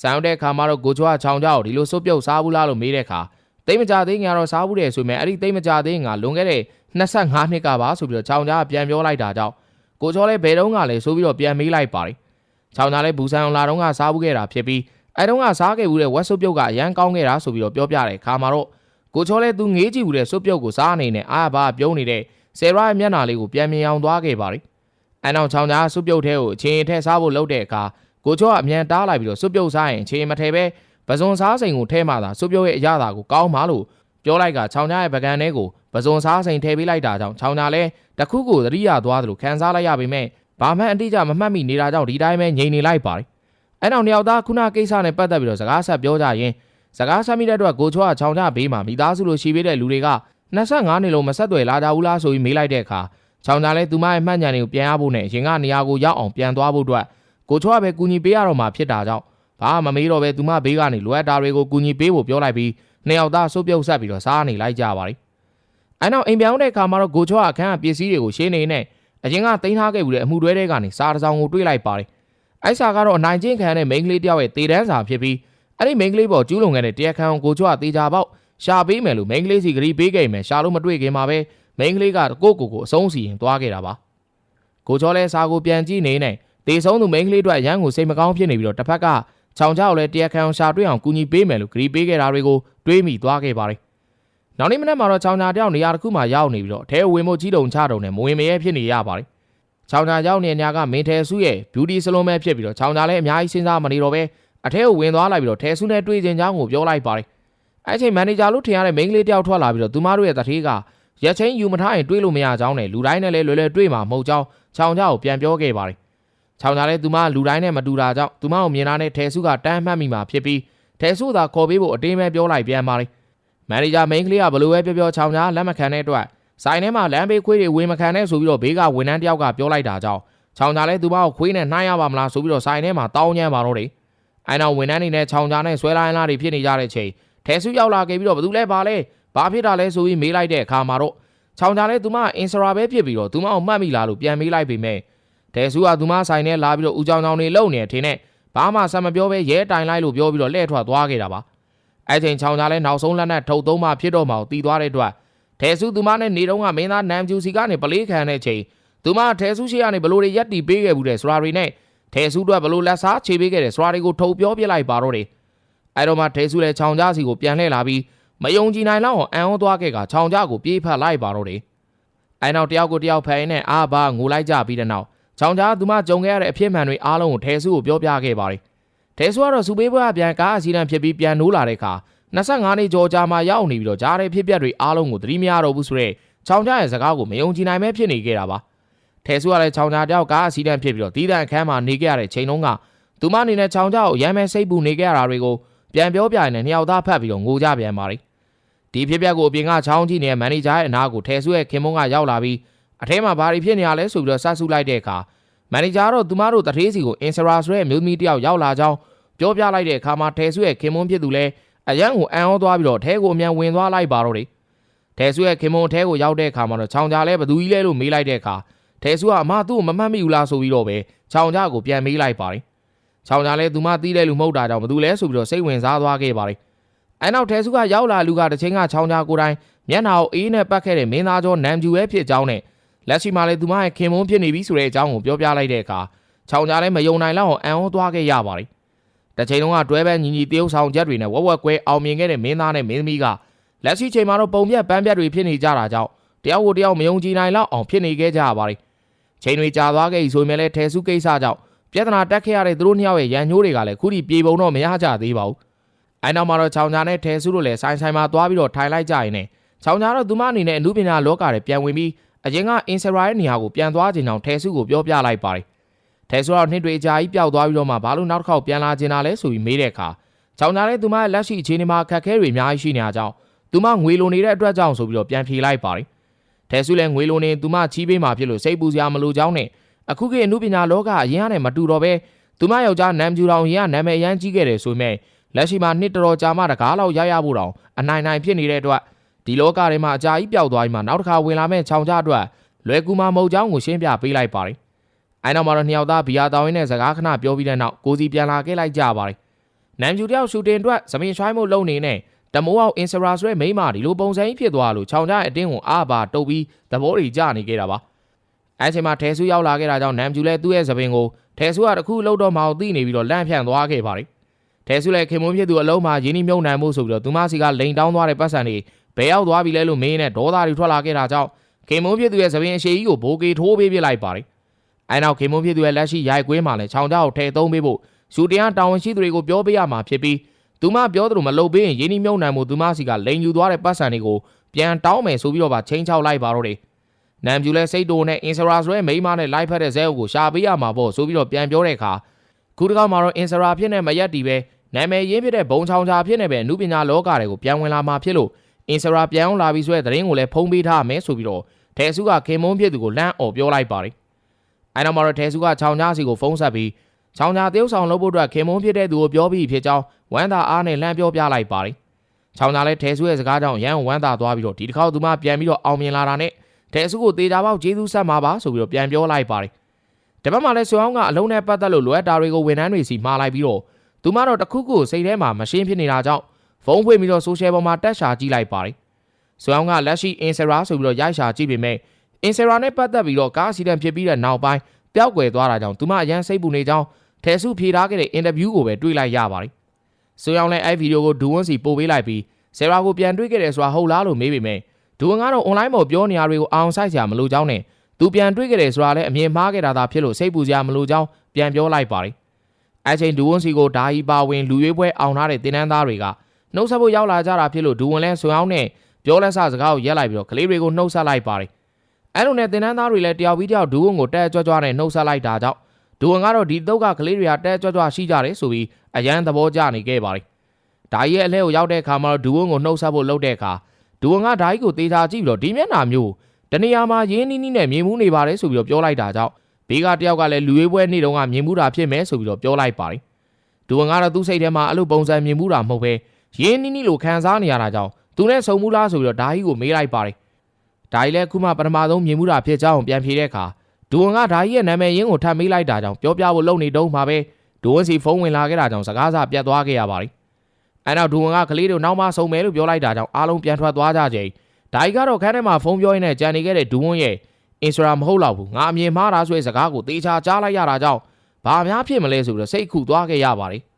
ဆိုင်တဲ့အခါမှာတော့ကိုချောကချောင်းကြားကိုဒီလိုစွပ်ပြုတ်စားဘူးလားလို့မေးတဲ့အခါတိတ်မကြသေးငါတော့စားဘူးတယ်ဆိုပေမဲ့အဲ့ဒီတိတ်မကြသေးငါလွန်ခဲ့တဲ့25နှစ်ကပါဆိုပြီးတော့ချောင်းကြားကပြန်ပြောလိုက်တာကြောင့်ကိုချောလည်းဘယ်တော့ကလဲဆိုပြီးတော့ပြန်မေးလိုက်ပါတယ်။ချောင်းသားလည်းဘူဆန်အောင်လာတော့ကစားဘူးခဲ့တာဖြစ်ပြီးအဲတုန်းကစားခဲ့ဘူးတဲ့ဝက်ဆုပ်ပြုတ်ကအရန်ကောင်းခဲ့တာဆိုပြီးတော့ပြောပြတယ်ခါမှာတော့ကိုချောလည်းသူငေးကြည့်ဘူးတဲ့ဆုပ်ပြုတ်ကိုစားအနေနဲ့အာဘာပြုံးနေတဲ့ဆယ်ရရဲ့မျက်နှာလေးကိုပြန်မြင်အောင်သွားခဲ့ပါတယ်။အဲနောက်ချောင်းသားဆုပ်ပြုတ်ထဲကိုအချင်းထဲစားဖို့လုပ်တဲ့အခါ ကိုချောကအမြန်တားလိုက်ပြီးတော့ဆုပ်ပြုတ်စားရင်အချင်းမထဲပဲပဇွန်စားစိန်ကိုထဲမှသာဆုပ်ပြုတ်ရဲ့အရသာကိုကောင်းမှလို့ပြောလိုက်ကချောင်းသားရဲ့ပကံထဲကိုပဇွန်စားစိန်ထည့်ပေးလိုက်တာကြောင့်ချောင်းသားလည်းတခုခုသတိရသွားသလိုခံစားလိုက်ရပေမဲ့ဘာမှအတိအကျမမှတ်မိနေတာကြောင့်ဒီတိုင်းပဲငြိမ်နေလိုက်ပါတယ်။အဲနောက်နှစ်ယောက်သားခုနကိစ္စနဲ့ပတ်သက်ပြီးတော့စကားဆက်ပြောကြရင်စကားဆက်မိတဲ့အတွက်ကိုချောကချောင်းချဘေးမှာမိသားစုလိုရှိပေးတဲ့လူတွေက25နှစ်လုံးမဆက်သွယ်လာကြဘူးလားဆိုပြီးမေးလိုက်တဲ့အခါချောင်းချလည်းသူမရဲ့မှတ်ဉာဏ်တွေကိုပြန်ရဖို့နဲ့ရင်ကနေရာကိုရောက်အောင်ပြန်သွားဖို့အတွက် ကိုချောကပဲကူညီပေးရတော့မှာဖြစ်တာကြောင့်ဘာမှမမေးတော့ပဲသူမဘေးကနေလိုအပ်တာတွေကိုကူညီပေးဖို့ပြောလိုက်ပြီးနှစ်ယောက်သားစုပ်ပြုတ်ဆက်ပြီးတော့စားနေလိုက်ကြပါတယ်။အဲနောက်အိမ်ပြောင်းတဲ့အခါမှာတော့ကိုချောကအခန်းကပစ္စည်းတွေကိုရှင်းနေနေအရင်ကတင်ထားခဲ့ဘူးတဲ့အမှုတွဲတွေကနေစာတစ်စောင်ကိုတွေးလိုက်ပါတယ်။အဲ့စာကတော့အနိုင်ကျင့်ခံတဲ့မိန်းကလေးတယောက်ရဲ့တေတန်းစာဖြစ်ပြီးအဲ့ဒီမိန်းကလေးပေါ်ကျူးလွန်ခဲ့တဲ့တရားခံကိုချွတ်တေချာပေါက်ရှာပေးမယ်လို့မိန်းကလေးစီဂရီပေးခဲ့မယ်ရှာလို့မတွေ့ခင်မှာပဲမိန်းကလေးကကိုကိုကိုအဆုံးစီရင်သွားခဲ့တာပါ။ကိုချောလဲစာကိုပြန်ကြည့်နေနေ တေဆုံးသူမိန်းကလေးတို့ရန်ကိုစိတ်မကောင်းဖြစ်နေပြီးတော့တစ်ဖက်ကချောင်ချောက်လဲတရားခံရှာတွေ့အောင်ကူညီပေးမယ်လို့ဂရီပေးခဲ့တာတွေကိုတွေးမိသွားခဲ့ပါတယ်။နောက်နေ့မနက်မှာတော့ချောင်ညာတယောက်နေရာတစ်ခုမှာရောက်နေပြီးတော့အထဲဝင်ဖို့ကြီးတုံချတုံနဲ့မဝင်မရဲဖြစ်နေရပါတယ်။ချောင်းညာရောက်နေညာကမင်းထဲစုရဲ့ beauty salon ပဲဖြစ်ပြီးတော့ချောင်းညာလည်းအများကြီးစဉ်းစားမနေတော့ပဲအထဲကိုဝင်သွားလိုက်ပြီးတော့ထဲစုနဲ့တွေ့ကျင်ချောင်းကိုပြောလိုက်ပါတယ်အဲ့ချိန်မန်နေဂျာလို့ထင်ရတဲ့မိန်းကလေးတယောက်ထွက်လာပြီးတော့သူမတို့ရဲ့တထေးကရက်ချင်းယူမထားရင်တွေးလို့မရကြောင်းနဲ့လူတိုင်းနဲ့လည်းလွယ်လွယ်တွေးမှာမဟုတ်ကြောင်းချောင်းညာကိုပြန်ပြောခဲ့ပါတယ် ချောင်းညာလည်းသူမလူတိုင်းနဲ့မတူတာကြောင့်သူမကိုမြင်လာတဲ့ထဲစုကတန်းမှတ်မိမှာဖြစ်ပြီးထဲစုသာခေါ်ပေးဖို့အတင်းပဲပြောလိုက်ပြန်ပါတယ်မန်နေဂျာမိန်းကလေးကဘလို့ပဲပြောပြောချောင်းညာလက်မခံတဲ့အတွက်ဆိုင်ထဲမှာလမ်းဘေးခွေးတွေဝင်မခံနဲ့ဆိုပြီးတော့ဘေးကဝန်ထမ်းတယောက်ကပြောလိုက်တာကြောင့်ချောင်းကြလဲသူမကိုခွေးနဲ့နှိုင်းရပါမလားဆိုပြီးတော့ဆိုင်ထဲမှာတောင်းညံပါတော့တယ်အဲနောက်ဝန်ထမ်းတွေနဲ့ချောင်းကြနဲ့ဆွဲလာရင်လာတွေဖြစ်နေကြတဲ့ချိန်ထဲစုရောက်လာခဲ့ပြီးတော့ဘသူလဲပါလဲဘာဖြစ်တာလဲဆိုပြီးမေးလိုက်တဲ့အခါမှာတော့ချောင်းကြလဲသူမအင်စရာပဲဖြစ်ပြီးတော့သူမကိုမှတ်မိလားလို့ပြန်မေးလိုက်ပေမဲ့ တဲစုကသူမဆိုင်ထဲလာပြီးတော့ဦးချောင်းချောင်းတွေလုံနေထင်နဲ့ဘာမှဆက်မပြောပဲရဲတိုင်လိုက်လို့ပြောပြီးတော့လှည့်ထွက်သွားခဲ့တာပါအဲ့ချိန်ချောင်းကြလဲနောက်ဆုံးလက်နဲ့ထုတ်သုံးမှဖြစ်တော့မှတီးသွားတဲ့အတွက်ထဲစုသူမနဲ့နေတော့ကမင်းသားနမ်ကျူစီကနေပလေးခံတဲ့ချိန်သူမထဲစုရှိကနေဘလို့တွေရက်တီပေးခဲ့ဘူးတဲ့ဆိုတာတွေနဲ့ထဲစုတော့ဘလို့လက်စားခြေပေးခဲ့တဲ့ဆိုတာတွေကိုထုတ်ပြောပြလိုက်ပါတော့တယ်အဲတော့မှထဲစုလည်းခြောင်ကြားစီကိုပြန်လှည့်လာပြီးမယုံကြည်နိုင်လောက်အောင်အံ့ဩသွားခဲ့ကခြောင်ကြားကိုပြေးဖက်လိုက်ပါတော့တယ်အဲနောက်တယောက်ကိုတယောက်ဖယ်ရင်းနဲ့အာဘာငိုလိုက်ကြပြီးတဲ့နောက် ချောင်ကြားသူမကြုံခဲ့ရတဲ့အဖြစ်မှန်တွေအားလုံးကိုထဲစုကိုပြောပြခဲ့ပါတယ်။ထဲစုကတော့စူပေးပွဲကပြန်ကားအစီအတန်းဖြစ်ပြီးပြန်နိုးလာတဲ့အခါ25နှစ်ကျော်ကြာမှရောက်နေပြီးတော့ကြားတဲ့ဖြစ်ပျက်တွေအားလုံးကိုသတိမရတော့ဘူးဆိုတော့ချောင်ကြားရဲ့စကားကိုမယုံကြည်နိုင်မဲဖြစ်နေခဲ့တာပါ။ထဲစုကလည်းချောင်ကြားတယောက်ကားအစီအတန်းဖြစ်ပြီးတော့တီးတန့်အခန်းမှာနေခဲ့ရတဲ့ချိန်လုံးကသူမအနေနဲ့ချောင်ကြားကိုရမ်းမဲစိတ်ပူနေခဲ့ရတာတွေကိုပြန်ပြောပြရင်လည်းနှစ်ယောက်သားဖတ်ပြီးတော့ငိုကြပြန်ပါတယ်။ဒီဖြစ်ပျက်ကိုအပြင်ကချောင်းကြည့်နေတဲ့မန်နေဂျာရဲ့အနားကိုထဲစုရဲ့ခင်မုန်းကရောက်လာပြီး အထဲမှာဘာတွေဖြစ်နေရလဲဆိုပြီးတော့စဆူလိုက်တဲ့အခါမန်နေဂျာကတော့သူမတို့တထေးစီကိုအင်စရာဆိုတဲ့မျိုးသမီးတယောက်ရောက်လာကြောင်းပြောပြလိုက်တဲ့အခါမှာထဲစုရဲ့ခင်မွန်းဖြစ်သူလဲအရန်ကိုအံ့ဩသွားပြီးတော့ထဲကိုအမြန်ဝင်သွားလိုက်ပါတော့တယ်ထဲစုရဲ့ခင်မွန်းထဲကိုရောက်တဲ့အခါမှာတော့ချောင်ကြလဲဘသူကြီးလဲလို့မေးလိုက်တဲ့အခါထဲစုကအမသူ့ကိုမမှတ်မိဘူးလားဆိုပြီးတော့ပဲချောင်ကြကိုပြန်မေးလိုက်ပါတယ်ချောင်ကြလဲသူမတီးတဲ့လူမဟုတ်တာကြောင့်ဘသူလဲဆိုပြီးတော့စိတ်ဝင်စားသွားခဲ့ပါတယ်အဲနောက်ထဲစုကရောက်လာလူကတစ်ချိန်ကချောင်ကြကိုတိုင်းမျက်နှာကိုအေးနဲ့ပတ်ခဲ့တဲ့မင်းသားကျော်နမ်ကျူရဲ့ဖြစ်ကြောင်းနဲ့ လက်ရှိမှာလည်းသူမရဲ့ခင်မွန်းဖြစ်နေပြီဆိုတဲ့အကြောင်းကိုပြောပြလိုက်တဲ့အခါချောင်ကြလည်းမယုံနိုင်လောက်အောင်အံ့ဩသွားခဲ့ရပါတယ်။တစ်ချိန်လုံးကတွဲပဲညီညီတရုပ်ဆောင်ချက်တွေနဲ့ဝက်ဝက်ကွဲအောင်မြင်ခဲ့တဲ့မင်းသားနဲ့မင်းသမီးကလက်ရှိချိန်မှာတော့ပုံပြက်ပန်းပြက်တွေဖြစ်နေကြတာကြောင့်တယောက်ကိုတယောက်မယုံကြည်နိုင်လောက်အောင်ဖြစ်နေခဲ့ကြရပါတယ်။ချိန်တွေကြာသွားခဲ့ပြီဆိုရင်လည်းထဲစုကိစ္စကြောင့်ပြဿနာတက်ခဲ့ရတဲ့သူတို့နှစ်ယောက်ရဲ့ရန်ညိုးတွေကလည်းခုထိပြေပုံတော့မရကြသေးပါဘူး။အဲနောက်မှာတော့ချောင်ကြနဲ့ထဲစုတို့လည်းဆိုင်ဆိုင်မှာသွားပြီးတော့ထိုင်လိုက်ကြရင်ねချောင်ကြတော့သူမအနေနဲ့အမှုပညာလောကထဲပြန်ဝင်ပြီး အရင်ကအင်ဆရာရဲ့နေရာကိုပြန်သွားခြင်းကြောင့်ထဲစုကိုပြောပြလိုက်ပါတယ်။ထဲစုကတော့နှစ်တွေအကြာကြီးပျောက်သွားပြီးတော့မှဘာလို့နောက်တစ်ခေါက်ပြန်လာခြင်းလားလဲဆိုပြီးမေးတဲ့အခါချောင်ကြတဲ့သူမရဲ့လက်ရှိအခြေအနေမှာခက်ခဲတွေအများကြီးရှိနေတာကြောင့်သူမငွေလိုနေတဲ့အတွက်ကြောင့်ဆိုပြီးတော့ပြန်ဖြေလိုက်ပါတယ်။ထဲစုလည်းငွေလိုနေသူမချီးပေးမှဖြစ်လို့စိတ်ပူစရာမလိုကြောင်းနဲ့အခုခေတ်အမှုပညာလောကအရင်ကနဲ့မတူတော့ပဲသူမယောက်ျားနမ်ကျူတော်ရင်ကနာမည်ရမ်းကြီးခဲ့တယ်ဆိုမဲ့လက်ရှိမှာနှစ်တော်တော်ကြာမှတကားလောက်ရရဖို့တောင်အနိုင်နိုင်ဖြစ်နေတဲ့အတွက် ဒီလောကထဲမှာအကြာကြီးပျောက်သွားပြီးမှနောက်တစ်ခါဝင်လာမဲ့ချောင်ကြအတွက်လွယ်ကူမှမဟုတ်ကြောင်းကိုရှင်းပြပေးလိုက်ပါတယ်။အဲနောက်မှာတော့နှစ်ယောက်သားဘီယာတောင်းရင်းနဲ့စကားခဏပြောပြီးတဲ့နောက်ကိုစီပြန်လာခဲ့လိုက်ကြပါတယ်။နမ်ကျူတယောက်ရှူတင်အတွက်သမင်ရွှိုင်းမှုလုပ်နေနဲ့တမိုးအောင်အင်စရာဆိုတဲ့မိန်းမဒီလိုပုံစံကြီးဖြစ်သွားလို့ချောင်ကြရဲ့အတင်းကိုအားပါတုပ်ပြီးသဘောတွေကျနေခဲ့တာပါ။အဲချိန်မှာထဲဆူရောက်လာခဲ့တာကြောင့်နမ်ကျူလည်းသူ့ရဲ့သပင်ကိုထဲဆူကတခုလှုပ်တော့မှအောင်သိနေပြီးတော့လန့်ဖြန့်သွားခဲ့ပါတယ်။ထဲဆူလည်းခင်မွန်းဖြစ်သူအလုံးမှာရင်းနှီးမြုပ်နှံမှုဆိုပြီးတော့သူမစီကလိန်တောင်းသွားတဲ့ပတ်စံတွေ ဘယ်ရောက်သွားပြီလဲလို့မင်းနဲ့ဒေါသတွေထွက်လာခဲ့တာကြောင့်ခင်မုန်းဖြစ်သူရဲ့သပင်အရှိကြီးကိုဘိုးကေထိုးပေးပြလိုက်ပါတယ်။အဲနောက်ခင်မုန်းဖြစ်သူရဲ့လက်ရှိရိုက်ကွင်းမှာလည်းချောင်ကြောက်ထဲသုံးပေးဖို့ရှူတင်ကတာဝန်ရှိသူတွေကိုပြောပေးရမှာဖြစ်ပြီးသူမပြောသလိုမလုပ်ပေးရင်ရင်းနှီးမြုပ်နှံမှုသူမစီကလိန်ယူသွားတဲ့ပတ်စံတွေကိုပြန်တောင်းမယ်ဆိုပြီးတော့ပါချင်းချောက်လိုက်ပါတော့တယ်။နမ်ပြူလဲစိတ်တိုနဲ့အင်ဆရာဆိုတဲ့မိန်းမနဲ့လိုက်ဖက်တဲ့ဇဲအုပ်ကိုရှာပေးရမှာပေါ့ဆိုပြီးတော့ပြန်ပြောတဲ့အခါခုတစ်ခါမှာတော့အင်ဆရာဖြစ်နေမရက်တီပဲနာမည်ရင်းဖြစ်တဲ့ဘုံချောင်ချာဖြစ်နေပဲအမှုပညာလောကတွေကိုပြန်ဝင်လာမှာဖြစ်လို့ အင်ဆရာပြန်အောင်လာပြီးဆိုတဲ့သတင်းကိုလည်းဖုံးပေးထားမယ်ဆိုပြီးတော့ထဲစုကခင်မုန်းဖြစ်သူကိုလမ်းអော်ပြောလိုက်ပါတယ်။အဲနောက်မှာတော့ထဲစုကချောင်ကြားစီကိုဖုန်းဆက်ပြီးချောင်ကြားတယောက်ဆောင်လုပ်ဖို့အတွက်ခင်မုန်းဖြစ်တဲ့သူကိုပြောပြီးဖြစ်ကြောင်းဝမ်းသာအားနဲ့လမ်းပြောပြလိုက်ပါတယ်။ချောင်ကြားလည်းထဲစုရဲ့စကားကြောင့်ရန်ဝမ်းသာသွားပြီးတော့ဒီတစ်ခေါက်သူမပြန်ပြီးတော့အောင်မြင်လာတာနဲ့ထဲစုကိုတေချာပေါက်ကျေးဇူးဆက်မှာပါဆိုပြီးတော့ပြန်ပြောလိုက်ပါတယ်။တပတ်မှလည်းဆွေအောင်ကအလုံးနဲ့ပတ်သက်လို့လိုအပ်တာတွေကိုဝန်ထမ်းတွေစီမှားလိုက်ပြီးတော့သူမတော့တခုခုစိတ်ထဲမှာမရှင်းဖြစ်နေတာကြောင့် ဖုန်းဖွင့်ပြီးတော့ဆိုရှယ်ပေါ်မှာတက်ရှာကြည့်လိုက်ပါတယ်။ဆွေအောင်ကလက်ရှိအင်ဆရာဆိုပြီးတော့ရိုက်ရှာကြည့်ပေမဲ့အင်ဆရာနဲ့ပတ်သက်ပြီးတော့ကားစီတန်ဖြစ်ပြီးတဲ့နောက်ပိုင်းပျောက်ကွယ်သွားတာကြောင့်သူမအရန်စိတ်ပူနေကြောင်းထဲစုဖြေထားခဲ့တဲ့အင်တာဗျူးကိုပဲတွေ့လိုက်ရပါတယ်။ဆွေအောင်လည်းအဲ့ဗီဒီယိုကိုဒူဝွန်းစီပို့ပေးလိုက်ပြီးဆရာကိုပြန်တွေ့ခဲ့တယ်ဆိုတာဟုတ်လားလို့မေးပေမဲ့ဒူဝွန်းကတော့ online ပေါ်ပြောနေရတွေကိုအောင်ဆိုင်စရာမလိုကြောင်းနဲ့သူပြန်တွေ့ခဲ့တယ်ဆိုတာလည်းအမြင်မှားခဲ့တာသာဖြစ်လို့စိတ်ပူစရာမလိုကြောင်းပြန်ပြောလိုက်ပါတယ်။အဲချိန်ဒူဝွန်းစီကိုဓာဟီပါဝင်လူရွေးပွဲအောင်ထားတဲ့တင်းတန်းသားတွေက နှုတ်ဆက်ဖို့ရောက်လာကြတာဖြစ်လို့ဒူဝွန်းလဲဆွေအောင်နဲ့ပြောလက်ဆစကားကိုရက်လိုက်ပြီးတော့ကလေးတွေကိုနှုတ်ဆက်လိုက်ပါတယ်။အဲလိုနဲ့တင်တန်းသားတွေလည်းတယောက်ပြီးတယောက်ဒူဝွန်းကိုတဲကြွကြွနဲ့နှုတ်ဆက်လိုက်တာကြောင့်ဒူဝွန်းကတော့ဒီတုတ်ကကလေးတွေကတဲကြွကြွရှိကြတယ်ဆိုပြီးအရန်သဘောကျနေခဲ့ပါတယ်။ဒါကြီးရဲ့အလဲကိုရောက်တဲ့အခါမှာတော့ဒူဝွန်းကိုနှုတ်ဆက်ဖို့လုပ်တဲ့အခါဒူဝွန်းကဒါကြီးကိုတေးချာကြည့်ပြီးတော့ဒီမျက်နှာမျိုးတနေရာမှာရင်းနှီးနှီးနဲ့မြင်မှုနေပါတယ်ဆိုပြီးတော့ပြောလိုက်တာကြောင့်ဘေးကတယောက်ကလည်းလူရွေးပွဲနေ့တုန်းကမြင်မှုတာဖြစ်မယ်ဆိုပြီးတော့ပြောလိုက်ပါတယ်။ဒူဝွန်းကတော့သူ့စိတ်ထဲမှာအဲ့လိုပုံစံမြင်မှုတာမဟုတ်ပဲ ရင်းနှီးနှီးလို့ခံစားနေရတာကြောင့်သူနဲ့ဆုံမှုလားဆိုပြီးတော့ဒါကြီးကိုမေးလိုက်ပါတယ်။ဒါကြီးလည်းခုမှပထမဆုံးမြင်မှုတာဖြစ်ကြောင်းပြန်ဖြေတဲ့အခါဒူဝန်ကဒါကြီးရဲ့နာမည်ရင်းကိုထပ်မေးလိုက်တာကြောင့်ပြောပြဖို့လုပ်နေတုန်းမှာပဲဒူဝန်စီဖုန်းဝင်လာခဲ့တာကြောင့်စကားစပြတ်သွားခဲ့ရပါတယ်။အဲနောက်ဒူဝန်ကကလေးတို့နောက်မှဆုံမယ်လို့ပြောလိုက်တာကြောင့်အားလုံးပြန်ထွက်သွားကြချိန်ဒါကြီးကတော့ခန်းထဲမှာဖုန်းပြောရင်းနဲ့ကြံနေခဲ့တဲ့ဒူဝန်ရဲ့အင်စရာမဟုတ်တော့ဘူးငါအမြင်မှားတာဆိုတဲ့စကားကိုတေချာကြားလိုက်ရတာကြောင့်ဘာများဖြစ်မလဲဆိုပြီးတော့စိတ်ခုသွားခဲ့ရပါတယ်။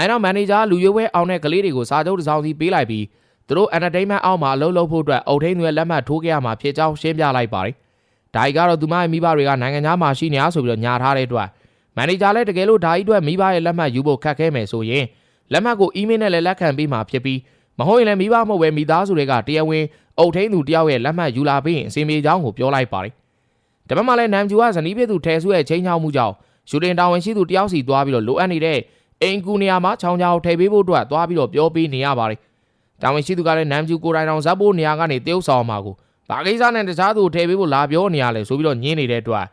အဲနောက်မန်နေဂျာလူရွေးဝဲအောင်တဲ့ကလေးတွေကိုစာချုပ်တစ်စောင်းစီပေးလိုက်ပြီးသူတို့ entertainment အောက်မှာအလုပ်လုပ်ဖို့အတွက်အုတ်ထင်းတွေလက်မှတ်ထိုးခဲ့ရမှာဖြစ်ကြောင်းရှင်းပြလိုက်ပါတယ်။ဒါကြီးကတော့သူမရဲ့မိဘတွေကနိုင်ငံသားမှာရှိနေရဆိုပြီးတော့ညာထားတဲ့အတွက်မန်နေဂျာလည်းတကယ်လို့ဒါကြီးအတွက်မိဘရဲ့လက်မှတ်ယူဖို့ခက်ခဲမယ်ဆိုရင်လက်မှတ်ကိုအီးမေးလ်နဲ့လည်းလက်ခံပေးမှာဖြစ်ပြီးမဟုတ်ရင်လည်းမိဘမဟုတ်ပဲမိသားစုတွေကတရားဝင်အုတ်ထင်းသူတယောက်ရဲ့လက်မှတ်ယူလာပြီးရင်အစီအမေကြောင်းကိုပြောလိုက်ပါတယ်။ဒါပေမဲ့လည်းနမ်ဂျူကဇနီးဖြစ်သူထဲဆုရဲ့ချင်းချောက်မှုကြောင့်ရှူတင်တာဝန်ရှိသူတယောက်စီသွားပြီးတော့လိုအပ်နေတဲ့ အိမ်ကူနေရာမှာချောင်းချောင်းထည့်ပေးဖို့အတွက်သွားပြီးတော့ပြောပေးနေရပါတယ်။တာဝန်ရှိသူကလည်းနမ်ဂျူကိုယ်တိုင်တော်ဇက်ဖို့နေရာကနေတရုပ်ဆောင်မှာကိုဘာကိစ္စနဲ့တခြားသူထည့်ပေးဖို့လာပြောနေရလဲဆိုပြီးတော့ညင်းနေတဲ့အတွက်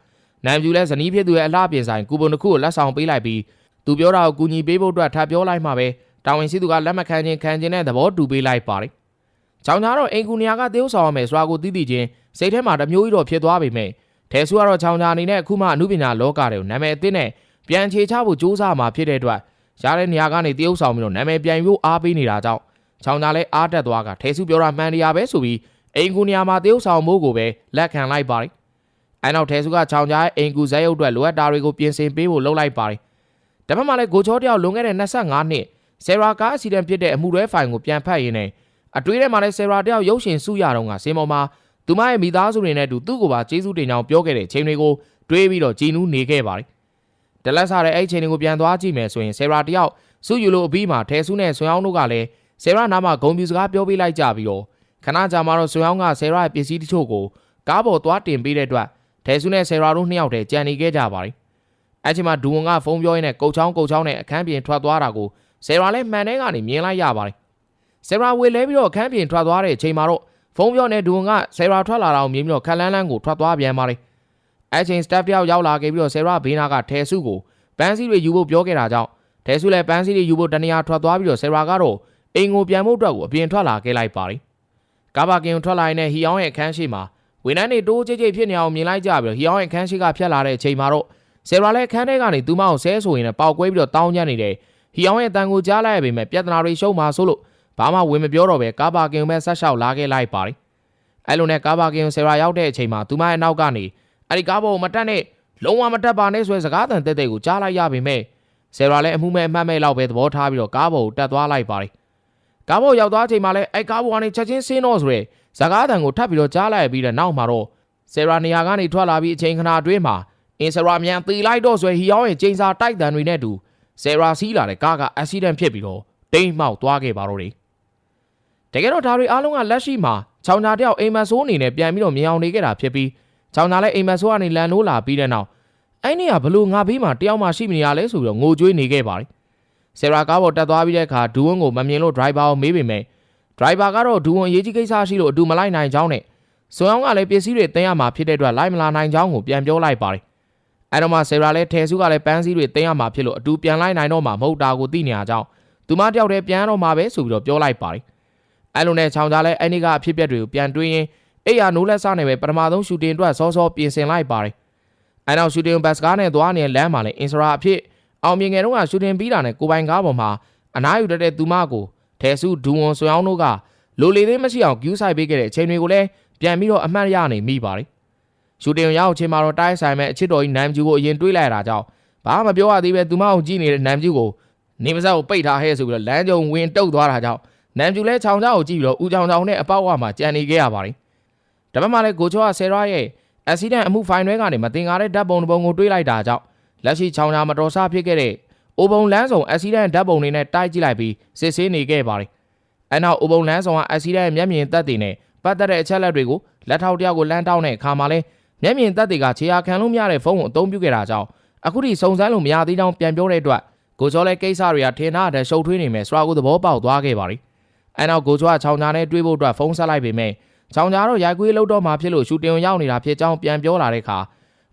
နမ်ဂျူလည်းဇနီးဖြစ်သူရဲ့အလှပြင်ဆိုင်ကူပွန်တစ်ခုကိုလက်ဆောင်ပေးလိုက်ပြီးသူပြောတာကိုကူညီပေးဖို့အတွက်ထပ်ပြောလိုက်မှပဲတာဝန်ရှိသူကလက်မခံခြင်းခံခြင်းနဲ့သဘောတူပေးလိုက်ပါတယ်။ချောင်းချားတော့အိမ်ကူနေရာကတရုပ်ဆောင်ရမယ်ဆိုတာကိုသိသိချင်းစိတ်ထဲမှာတစ်မျိုးကြီးတော့ဖြစ်သွားပေမဲ့ထဲဆူကတော့ချောင်းချားအနေနဲ့အခုမှအမှုပညာလောကတွေကိုနာမည်အသစ်နဲ့ပြန်ခြေချဖို့စူးစမ်းမှာဖြစ်တဲ့အတွက် ရတဲ့နေရာကနေတရုပ်ဆောင်ပြီးတော့နာမည်ပြန်ပြီးအားပေးနေတာကြောင့်ချောင်းချားလည်းအားတက်သွားကထဲဆူပြောတာမှန်တရားပဲဆိုပြီးအိမ်ကူနေရာမှာတရုပ်ဆောင်မိုးကိုပဲလက်ခံလိုက်ပါတယ်။အဲနောက်ထဲဆူကချောင်းချားရဲ့အိမ်ကူဇက်ရုပ်အတွက်လိုအပ်တာတွေကိုပြင်ဆင်ပေးဖို့လုပ်လိုက်ပါတယ်။ဒါပေမဲ့လည်းကိုချောတယောက်လွန်ခဲ့တဲ့25နှစ်ဆယ်ရာကားအစီဒံဖြစ်တဲ့အမှုရဲဖိုင်ကိုပြန်ဖတ်ရင်းနဲ့အတွေးထဲမှာလည်းဆယ်ရာတယောက်ရုပ်ရှင်စုရတော့ကစင်ပေါ်မှာသူမရဲ့မိသားစုတွေနဲ့အတူသူ့ကိုပါကျေးဇူးတင်ကြောင်းပြောခဲ့တဲ့ချိန်တွေကိုတွေးပြီးတော့ကြည်နူးနေခဲ့ပါတယ်။ တလက်စားတဲ့အဲ့ချိန်တွေကိုပြန်သွားကြည့်မယ်ဆိုရင်ဆယ်ရာတယောက်စုယူလို့အပြီးမှာထဲဆူးနဲ့ဆွေအောင်တို့ကလည်းဆယ်ရာနားမှာဂုံပြူစကားပြောပေးလိုက်ကြပြီးတော့ခဏကြာမှတော့ဆွေအောင်ကဆယ်ရာရဲ့ပစ္စည်းတချို့ကိုကားပေါ်သွားတင်ပေးတဲ့အတွက်ထဲဆူးနဲ့ဆယ်ရာတို့နှစ်ယောက်တည်းကြံနေခဲ့ကြပါတယ်။အဲ့ချိန်မှာဒူဝန်ကဖုန်းပြောရင်းနဲ့ကုတ်ချောင်းကုတ်ချောင်းနဲ့အခန်းပြင်ထွက်သွားတာကိုဆယ်ရာလည်းမှန်တဲ့ကနေမြင်လိုက်ရပါတယ်။ဆယ်ရာဝေလဲပြီးတော့အခန်းပြင်ထွက်သွားတဲ့အချိန်မှာတော့ဖုန်းပြောနေဒူဝန်ကဆယ်ရာထွက်လာတာကိုမြင်ပြီးတော့ခက်လန်းလန်းကိုထွက်သွားပြန်ပါတယ်။ အဲ့ချိန် staff တယောက်ရောက်လာခဲ့ပြီးတော့ဆယ်ရာဘေးနာကထဲစုကိုပန်းစည်းတွေယူဖို့ပြောခဲ့တာကြောင့်ထဲစုလည်းပန်းစည်းတွေယူဖို့တနေရာထွက်သွားပြီးတော့ဆယ်ရာကတော့အိမ်ကိုပြန်ဖို့အတွက်ကိုအပြင်ထွက်လာခဲ့လိုက်ပါတယ်။ကာဘာကင်ကိုထွက်လာရင်လည်းဟီအောင်ရဲ့အခန်းရှိမှာဝန်ထမ်းတွေတိုးကြိတ်ကြိတ်ဖြစ်နေအောင်မြင်လိုက်ကြပြီးတော့ဟီအောင်ရဲ့အခန်းရှိကဖြတ်လာတဲ့အချိန်မှာတော့ဆယ်ရာလည်းအခန်းထဲကနေသူမကိုဆဲဆိုရင်လည်းပေါက်ကွဲပြီးတော့တောင်းကျမ်းနေတယ်ဟီအောင်ရဲ့တန်ကိုကြားလိုက်ရပေမဲ့ပြဿနာတွေရှုံးမှာဆိုလို့ဘာမှဝင်မပြောတော့ပဲကာဘာကင်ပဲဆက်လျှောက်လာခဲ့လိုက်ပါတယ်။အဲလိုနဲ့ကာဘာကင်ဆယ်ရာရောက်တဲ့အချိန်မှာသူမရဲ့နောက်ကနေ အဲ့ဒီကားပေါ်ကိုမတက်နဲ့လုံးဝမတက်ပါနဲ့ဆိုတဲ့စကားသံတက်တဲ့ကိုကြားလိုက်ရပေမဲ့ဆယ်ရာလည်းအမှုမဲ့အမှတ်မဲ့လောက်ပဲသဘောထားပြီးတော့ကားပေါ်ကိုတက်သွားလိုက်ပါတယ်။ကားပေါ်ရောက်သွားချိန်မှာလည်းအဲကားပေါ်ကနေချက်ချင်းဆင်းတော့ဆိုရဲစကားသံကိုထပ်ပြီးတော့ကြားလိုက်ပြီးတဲ့နောက်မှာတော့ဆယ်ရာနေရာကနေထွက်လာပြီးအချိန်ခဏအတွင်းမှာအင်ဆရာမြန်ตีလိုက်တော့ဆိုဟီယောင်းရဲ့ကျင်းစာတိုက်တန်တွေနဲ့တူဆယ်ရာစီးလာတဲ့ကားကအက်ဆီဒန့်ဖြစ်ပြီးတော့တိမ်မှောက်သွားခဲ့ပါတော့တယ်။တကယ်တော့ဒါတွေအားလုံးကလက်ရှိမှာချောင်းသားတယောက်အိမ်မက်ဆိုးအနေနဲ့ပြန်ပြီးတော့မြင်အောင်နေခဲ့တာဖြစ်ပြီး ချောင်းသားလည်းအိမ်မက်ဆိုးကနေလန်နိုးလာပြီးတဲ့နောက်အဲ့နေကဘလို့ငါဘေးမှာတယောက်မှရှိမနေရလဲဆိုပြီးတော့ငိုကြွေးနေခဲ့ပါတယ်။ဆယ်ရာကားပေါ်တက်သွားပြီးတဲ့အခါဒူဝွန်းကိုမမြင်လို့ဒရိုက်ဘာကိုမေးပေမဲ့ဒရိုက်ဘာကတော့ဒူဝွန်းအရေးကြီးကိစ္စရှိလို့အတူမလိုက်နိုင်ကြောင်းနဲ့ဆွန်အောင်ကလည်းပစ္စည်းတွေတင်ရမှာဖြစ်တဲ့အတွက်လိုက်မလာနိုင်ကြောင်းကိုပြန်ပြောလိုက်ပါတယ်။အဲ့တော့မှဆယ်ရာလည်းထဲစုကလည်းပန်းစည်းတွေတင်ရမှာဖြစ်လို့အတူပြန်လိုက်နိုင်တော့မှမဟုတ်တာကိုသိနေရကြောင်းသူမတယောက်တည်းပြန်တော့မှာပဲဆိုပြီးတော့ပြောလိုက်ပါတယ်။အဲ့လိုနဲ့ချောင်းသားလည်းအဲ့ဒီကအဖြစ်ပြက်တွေကိုပြန်တွေးရင် အိယာနိုးလက်စနဲ့ပဲပထမဆုံးရှူတင်အတွက်စောစောပြင်ဆင်လိုက်ပါတယ်။အဲ့နောက်ရှူတင်ဘတ်စကားနဲ့သွားနေတဲ့လမ်းမှာလည်းအင်စရာအဖြစ်အောင်မြင်ငယ်တုန်းကရှူတင်ပြီးတာနဲ့ကိုပိုင်ကားပေါ်မှာအနားယူတတ်တဲ့သူမကိုထဲစုဒူဝန်ဆွေအောင်တို့ကလိုလေသေးမရှိအောင်ကျူးဆိုင်ပေးခဲ့တဲ့အချိန်တွေကိုလည်းပြန်ပြီးတော့အမှတ်ရနေမိပါတယ်။ရှူတင်ရောက်ချင်းမှာတော့တိုင်းဆိုင်မဲ့အချစ်တော်ကြီးနမ်ကျူကိုအရင်တွေးလိုက်ရတာကြောင့်ဘာမှမပြောရသေးပဲသူမအောင်ကြည့်နေတဲ့နမ်ကျူကိုနေမစားကိုပိတ်ထားဟဲဆိုပြီးတော့လမ်းကြုံဝင်တုတ်သွားတာကြောင့်နမ်ကျူလဲခြောင်ချောင်းကိုကြည့်ပြီးတော့ဦးချောင်ချောင်နဲ့အပေါက်ဝမှာကြံနေခဲ့ရပါတယ်။ ဒါပေမဲ့လည်းကိုချောကဆယ်ရာရဲ့အက်ဆီဒန့်အမှုဖိုင်တွဲကနေမတင်ကားတဲ့ဓာတ်ပုံတစ်ပုံကိုတွေးလိုက်တာကြောင့်လက်ရှိချောင်ချာမတော်ဆဖြစ်ခဲ့တဲ့အိုဘုံလန်းဆောင်အက်ဆီဒန့်ဓာတ်ပုံတွေနဲ့တိုက်ကြည့်လိုက်ပြီးစစ်ဆေးနေခဲ့ပါတယ်။အဲနောက်အိုဘုံလန်းဆောင်ကအက်ဆီဒန့်မျက်မြင်သက်တွေနဲ့ပတ်သက်တဲ့အချက်လက်တွေကိုလက်ထောက်တယောက်ကိုလမ်းတောင်းတဲ့အခါမှာလဲမျက်မြင်သက်တွေကခြေရာခံလို့မရတဲ့ဖုန်းကိုအသုံးပြုခဲ့တာကြောင့်အခုထိစုံစမ်းလို့မရသေးကြောင်းပြန်ပြောတဲ့အတွက်ကိုကျော်လည်းကိစ္စတွေကထင်ထားတဲ့ရှုပ်ထွေးနေမယ်ဆိုတာကိုသဘောပေါက်သွားခဲ့ပါတယ်။အဲနောက်ကိုကျော်ကချောင်းချာနဲ့တွေးဖို့အတွက်ဖုန်းဆက်လိုက်ပေမဲ့ ။ချောင်ကြားတော့ရိုက်ကွေးလှုပ်တော့မှဖြစ်လို့ရှူတင်ရောက်နေတာဖြစ်ကြောင်းပြန်ပြောလာတဲ့အခါ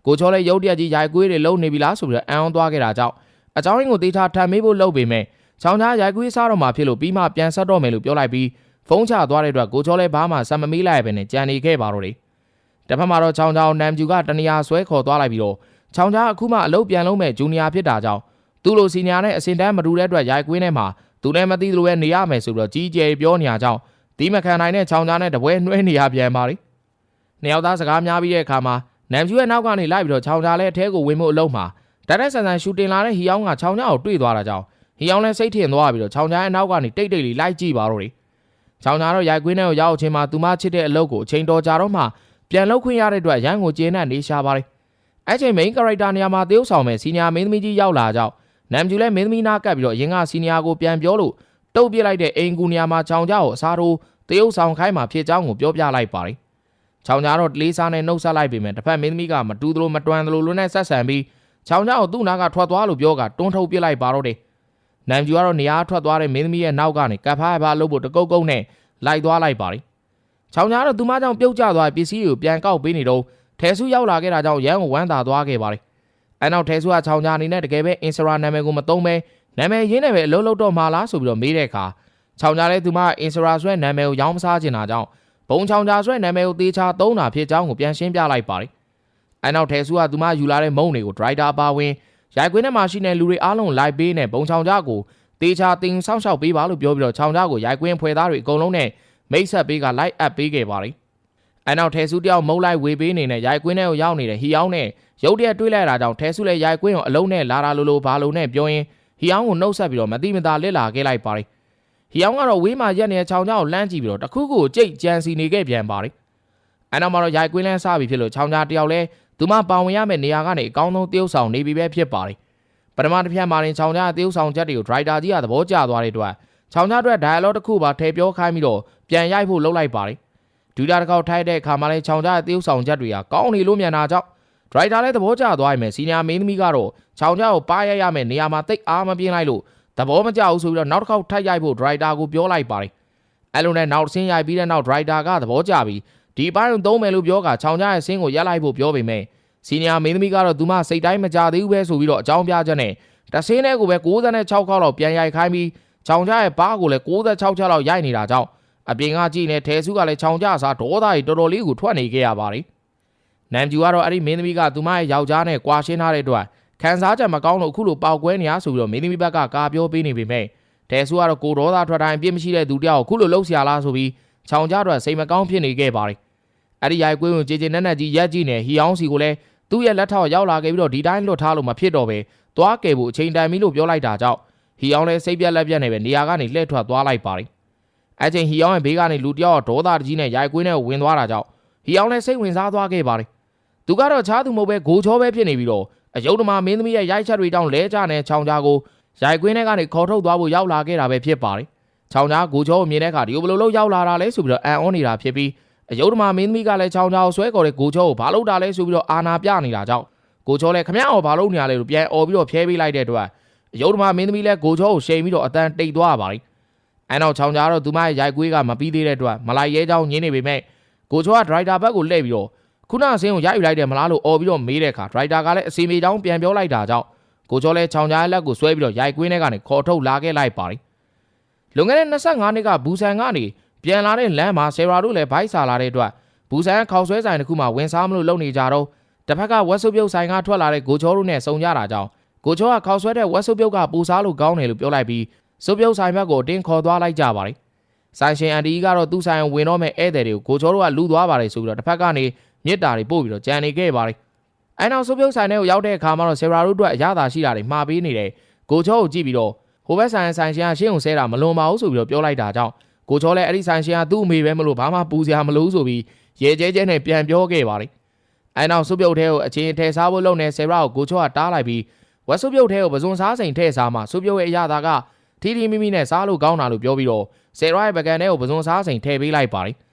ကိုချောလည်းရုတ်တရက်ကြီးရိုက်ကွေးတွေလှုပ်နေပြီလားဆိုပြီးတော့အံ့ဩသွားခဲ့တာကြောင့်အချောင်းရင်းကိုတေးထားထပ်မေးဖို့လှုပ်ပေမဲ့ချောင်ကြားရိုက်ကွေးစားတော့မှဖြစ်လို့ပြီးမှပြန်ဆက်တော့မယ်လို့ပြောလိုက်ပြီးဖုန်းချသွားတဲ့အတွက်ကိုချောလည်းဘာမှစံမမေးလိုက်ပဲနဲ့ကြံနေခဲ့ပါတော့တယ်။တစ်ဖက်မှာတော့ချောင်ချောင်နမ်ဂျူကတနေရာဆွဲခေါ်သွားလိုက်ပြီးတော့ချောင်ချားအခုမှအလုပ်ပြန်လုံးမဲ့ဂျူနီယာဖြစ်တာကြောင့်သူ့လိုစီနီယာနဲ့အဆင့်တန်းမတူတဲ့အတွက်ရိုက်ကွင်းထဲမှာသူလည်းမသိသလိုပဲနေရမယ်ဆိုပြီးတော့ကြီးကျယ်ပြောနေတာကြောင့် ဒီမခံနိုင်တဲ့ချောင်းချာနဲ့တပွဲနှွဲနေရပြန်ပါလိ။နှစ်ယောက်သားစကားများပြီးတဲ့အခါမှာနမ်ဂျူရဲ့နောက်ကနေလိုက်ပြီးတော့ချောင်းချာလည်းအထဲကိုဝင်မှုအလုံးမှာတရက်ဆန်ဆန်ရှူတင်လာတဲ့ဟီယောင်းကချောင်းချာကိုတွေ့သွားတာကြောင့်ဟီယောင်းလည်းစိတ်ထင်သွားပြီးတော့ချောင်းချာရဲ့နောက်ကနေတိတ်တိတ်လေးလိုက်ကြည့်ပါတော့တယ်။ချောင်ညာတော့ရိုက်ကွင်းထဲကိုရောက်ချင်းမှာသူမချစ်တဲ့အလုပ်ကိုအချိန်တော်ကြာတော့မှပြန်လုပ်ခွင့်ရတဲ့အတွက်ရန်ကိုကျင်းနဲ့နေရှာပါတယ်။အဲ့ချိန် main character နေရာမှာတရုပ်ဆောင်မဲ့စီနီယာမင်းသမီးကြီးရောက်လာကြောင်းနမ်ဂျူလည်းမင်းသမီးနာကပ်ပြီးတော့အရင်ကစီနီယာကိုပြန်ပြောလို့ တုတ်ပြစ်လိုက်တဲ့အိမ်ကူနေရာမှာချောင်ကြကိုအစားထိုးတရုပ်ဆောင်ခိုင်းမှာဖြစ်ကြောင်းကိုပြောပြလိုက်ပါတယ်။ချောင်ညာတော့တလေးစားနဲ့နှုတ်ဆက်လိုက်ပေမဲ့တစ်ဖက်မင်းသမီးကမတူသလိုမတွန်သလိုလိုနဲ့ဆက်ဆံပြီးချောင်ညာကိုသူ့နာကထွက်သွားလို့ပြောကတွန်းထုတ်ပြစ်လိုက်ပါတော့တယ်။နမ်ဂျူကတော့နေရာထွက်သွားတဲ့မင်းသမီးရဲ့နောက်ကနေကပ်ဖားဖားလို့ဖို့တကုတ်ကုတ်နဲ့လိုက်သွားလိုက်ပါတယ်။ချောင်ညာတော့သူမကြောင့်ပြုတ်ကျသွားတဲ့ပစ္စည်းတွေကိုပြန်ကောက်ပေးနေတော့ထဲဆူရောက်လာခဲ့တာကြောင့်ရန်ကိုဝမ်းသာသွားခဲ့ပါတယ်။အဲနောက်ထဲဆူကချောင်ညာအနေနဲ့တကယ်ပဲ Instagram နာမည်ကိုမသုံးပဲ နာမည်ရင်းနဲ့ပဲအလုပ်လုပ်တော့မှာလားဆိုပြီးတော့မေးတဲ့အခါချောင်ညာလည်းသူမ Instagram ဆွဲနာမည်ကိုရောင်းမစားချင်တာကြောင့်ဘုံချောင်ညာဆွဲနာမည်ကိုသေချာသုံးတာဖြစ်ကြောင်းကိုပြန်ရှင်းပြလိုက်ပါတယ်။အဲနောက်ထဲဆူကသူမယူလာတဲ့မုံတွေကို driver ပါဝင်ရိုက်ကွင်းထဲမှာရှိတဲ့လူတွေအားလုံးလိုက်ပေးနဲ့ဘုံချောင်ညာကိုတေချာတင်ဆောက်ရှောက်ပေးပါလို့ပြောပြီးတော့ချောင်ကြားကိုရိုက်ကွင်းဖွယ်သားတွေအကုန်လုံးနဲ့မိတ်ဆက်ပေးကလိုက်အပ်ပေးခဲ့ပါတယ်။အဲနောက်ထဲစုတယောက်မုတ်လိုက်ဝေပေးနေနဲ့ရိုက်ကွင်းထဲကိုရောက်နေတဲ့ဟီအောင်နဲ့ရုတ်တရက်တွေးလိုက်တာကြောင့်ထဲစုလည်းရိုက်ကွင်းကိုအလုံးနဲ့လာတာလိုလိုဘာလိုနဲ့ပြောရင် ဟီအောင်ကိုနှုတ်ဆက်ပြီးတော့မတိမတာလစ်လာခဲ့လိုက်ပါတယ်။ဟီအောင်ကတော့ဝေးမှရက်နေတဲ့ချောင်ကြားကိုလှမ်းကြည့်ပြီးတော့တခုခုကြိတ်ကြံစီနေခဲ့ပြန်ပါတယ်။အဲနောက်မှာတော့ရိုက်ကွင်းလန်းစားပြီးဖြစ်လို့ချောင်ကြားတယောက်လဲသူမပါဝင်ရမယ့်နေရာကနေအကောင်းဆုံးတရုပ်ဆောင်နေပြီပဲဖြစ်ပါတယ်။ပထမတစ်ဖြတ်မှာရင်ချောင်ကြားတရုပ်ဆောင်ချက်တွေကို driver ကြီးကသဘောကျသွားတဲ့အတွက်ချောင်ကြားအတွက် dialogue တစ်ခုပါထည့်ပြောခိုင်းပြီးတော့ပြန်ရိုက်ဖို့လုပ်လိုက်ပါတယ်ဒူတာတစ်ခေါက်ထိုက်တဲ့အခါမှာလဲချောင်ကြားတရုပ်ဆောင်ချက်တွေကကောင်းနေလို့မြန်တာကြောင့် driver လည်းသဘောကျသွားရင်မယ်စီနီယာမင်းသမီးကတော့ချောင်ကြားကိုပါရရမယ်နေရာမှာတိတ်အားမပြင်းလိုက်လို့သဘောမကျဘူးဆိုပြီးတော့နောက်တစ်ခေါက်ထိုက်ရိုက်ဖို့ driver ကိုပြောလိုက်ပါတယ်အဲလိုနဲ့နောက်ဆင်းရိုက်ပြီးတဲ့နောက် driver ကသဘောကျပြီးဒီပိုင်းကိုသုံးမယ်လို့ပြောကချောင်ကြားရဲ့ဆင်းကိုရက်လိုက်ဖို့ပြောပေမဲ့စီနီယာမင်းသမီးကတော့သူမစိတ်တိုင်းမကြသေးဘူးပဲဆိုပြီးတော့အကြောင်းပြချက်နဲ့တဆင်းတဲ့ကိုပဲ66ခေါက်လောက်ပြန်ရိုက်ခိုင်းပြီးချောင်ကြားရဲ့ဘားကိုလည်း66ချက်လောက်ရိုက်နေတာကြောင့်အပြင်ကကြည့်နေထဲစုကလည်းချောင်ကြားစားဒေါသကြီးတော်တော်လေးကိုထွက်နေခဲ့ရပါတယ်။ နမ်ဂျူကတော့အဲ့ဒီမင်းသမီးကသူမရဲ့ယောက်ျားနဲ့ကွာရှင်းထားတဲ့အတွက်ခံစားချက်မကောင်းလို့အခုလိုပေါက်ကွဲနေရဆိုပြီးတော့မင်းသမီးဘက်ကကာပြောပေးနေပေမဲ့ထဲစုကတော့ကိုဒေါသထွက်တိုင်းအပြစ်မရှိတဲ့သူတယောက်ကိုအခုလိုလှုပ်ရှားလားဆိုပြီးချောင်ကြားအတွက်စိတ်မကောင်းဖြစ်နေခဲ့ပါတယ်။အဲ့ဒီရိုက်ကွင်းကိုကြေကြေနက်နက်ကြီးရက်ကြည့်နေဟီအောင်စီကိုလည်းသူ့ရဲ့လက်ထောက်ရောက်လာခဲ့ပြီးတော့ဒီတိုင်းလွတ်ထားလို့မဖြစ်တော့ပဲသွားကယ်ဖို့အချိန်တန်ပြီလို့ပြောလိုက်တာကြောင့်ဟီအောင်လည်းစိတ်ပြက်လက်ပြက်နေပဲနေရာကနေလှည့်ထွက်သွားလိုက်ပါတယ်။အဲချိန်ဟီအောင်ရဲ့ဘေးကနေလူတယောက်ဒေါသတကြီးနဲ့ရိုက်ကွင်းနဲ့ဝင်သွားတာကြောင့်ဟီအောင်လည်းစိတ်ဝင်စားသွားခဲ့ပါတယ်။ သူကတော့ချားသူမဟုတ်ပဲဂိုချောပဲဖြစ်နေပြီးတော့အယုဒ္ဓမာမင်းသမီးရဲ့ရိုက်ချက်တွေတောင်းလဲကြနဲ့ချောင်ကြားကိုရိုက်ကွင်းထဲကနေခေါ်ထုတ်သွားဖို့ရောက်လာခဲ့တာပဲဖြစ်ပါတယ်။ချောင်ကြားဂိုချောကိုမြင်တဲ့အခါဒီလိုဘလို့လို့ရောက်လာတာလဲဆိုပြီးတော့အန်အောနေတာဖြစ်ပြီးအယုဒ္ဓမာမင်းသမီးကလည်းချောင်ကြားကိုဆွဲခေါ်တဲ့ဂိုချောကိုဘာလို့တာလဲဆိုပြီးတော့အာနာပြနေတာကြောင့်ကိုချောလည်းခမရအောင်ဘာလို့နေရလဲလို့ပြန်អော်ပြီးတော့ဖျဲပေးလိုက်တဲ့အတွက်အယုဒ္ဓမာမင်းသမီးလည်းဂိုချောကိုရှိန်ပြီးတော့အတန်တိတ်သွားပါလိမ့်အဲနောက်ချောင်ကြားတော့သူမရဲ့ရိုက်ကွေးကမပြီးသေးတဲ့အတွက်မလိုက်ရဲချောင်းညင်းနေပေမဲ့ကိုချောကဒရိုက်တာဘက်ကိုလှည့်ပြီးတော့ ခုနအစင်းကိုရိုက်ယူလိုက်တယ်မလားလို့អော်ပြီးတော့မေးတဲ့အခါဒရိုက်တာကလည်းအစီအမေချောင်းပြန်ပြောလိုက်တာကြောင့်ကိုချောလည်းချောင်ကြားရဲ့လက်ကိုဆွဲပြီးတော့ရိုက်ကွေးနဲ့ကနေခေါ်ထုတ်လာခဲ့လိုက်ပါလိမ့်လွန်ခဲ့တဲ့25နှစ်ကဘူဆန်ကနေပြန်လာတဲ့လမ်းမှာဆယ်ရာတို့လည်းဘိုက်ဆာလာတဲ့အတွက်ဘူဆန်ခေါက်ဆွဲဆိုင်တစ်ခုမှာဝင်စားမလို့လုပ်နေကြတော့တစ်ဖက်ကဝက်ဆုပ်ပြုတ်ဆိုင်ကထွက်လာတဲ့ကိုချောတို့နဲ့စုံကြတာကြောင့်ကိုချောကခေါက်ဆွဲတဲ့ဝက်ဆုပ်ပြုတ်ကပူစားလို့ကောင်းတယ်လို့ပြောလိုက်ပြီးဆုပ်ပြုတ်ဆိုင်ဘက်ကိုတင်းခေါ်သွားလိုက်ကြပါတယ်။ဆိုင်ရှင်အန်တီကတော့သူ့ဆိုင်ဝင်တော့မဲ့ဧည့်သည်တွေကိုကိုချောတို့ကလူသွားပါတယ်ဆိုပြီးတော့တစ်ဖက်ကနေ မြစ်တာတွေပို့ပြီးတော့ကြံနေခဲ့ပါတယ်။အဲနောက်ဆုပ်ပြုတ်ဆိုင်ထဲကိုရောက်တဲ့အခါမှာတော့ဆယ်ရာတို့အတွက်အရသာရှိတာတွေမှားပေးနေတယ်။ကိုချောကိုကြည့်ပြီးတော့ဟိုဘက်ဆိုင်ဆိုင်ရှင်ကရှင်းုံဆဲတာမလွန်ပါဘူးဆိုပြီးတော့ပြောလိုက်တာကြောင့်ကိုချောလည်းအဲ့ဒီဆိုင်ရှင်ကသူ့အမေပဲမလို့ဘာမှပူစရာမလိုဆိုပြီးရေကျဲကျဲနဲ့ပြန်ပြောခဲ့ပါတယ်။အဲနောက်ဆုပ်ပြုတ်ထဲကိုအချင်းထဲစားဖို့လုပ်နေဆယ်ရာကိုကိုချောကတားလိုက်ပြီးဝက်ဆုပ်ပြုတ်ထဲကိုပဇွန်စားစိန်ထဲစားမှဆုပ်ပြုတ်ရဲ့အရသာကထီထီမိမိနဲ့စားလို့ကောင်းတာလို့ပြောပြီးတော့ဆယ်ရာရဲ့ပကံထဲကိုပဇွန်စားစိန်ထည့်ပေးလိုက်ပါတယ်။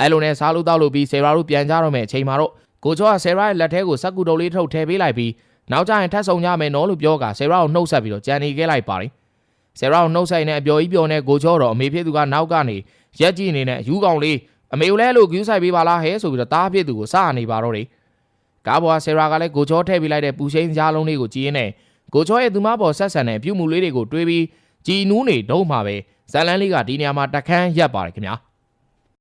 အဲလိုနဲ့စားလို့တောက်လို့ပြီးဆယ်ရာတို့ပြန်ကြတော့မယ်အချိန်မှာတော့ကိုချောကဆယ်ရာရဲ့လက်ထဲကိုစက်ကူတုပ်လေးထုတ်ထည့်ပေးလိုက်ပြီးနောက်ကျရင်ထပ်ဆုံကြမယ်နော်လို့ပြောကဆယ်ရာကိုနှုတ်ဆက်ပြီးတော့ကြံနေခဲ့လိုက်ပါတယ်။ဆယ်ရာကိုနှုတ်ဆက်နေအပျော်ကြီးပျော်နေကိုချောတော့အမေဖြစ်သူကနောက်ကနေရက်ကြည့်နေနဲ့ယူကောင်လေးအမေကိုလည်းလို့ဂူးဆိုင်ပေးပါလားဟဲဆိုပြီးတော့တားဖြစ်သူကိုစားနေပါတော့တယ်။ကားပေါ်ကဆယ်ရာကလည်းကိုချောထည့်ပေးလိုက်တဲ့ပူရှိန်ကြားလုံးလေးကိုကြည့်ရင်းနဲ့ကိုချောရဲ့သူမပေါ်ဆက်ဆံတဲ့ပြုမှုလေးတွေကိုတွေးပြီးကြည်နူးနေတော့မှပဲဇလန်းလေးကဒီနေရာမှာတခန်းရက်ပါတယ်ခင်ဗျာ။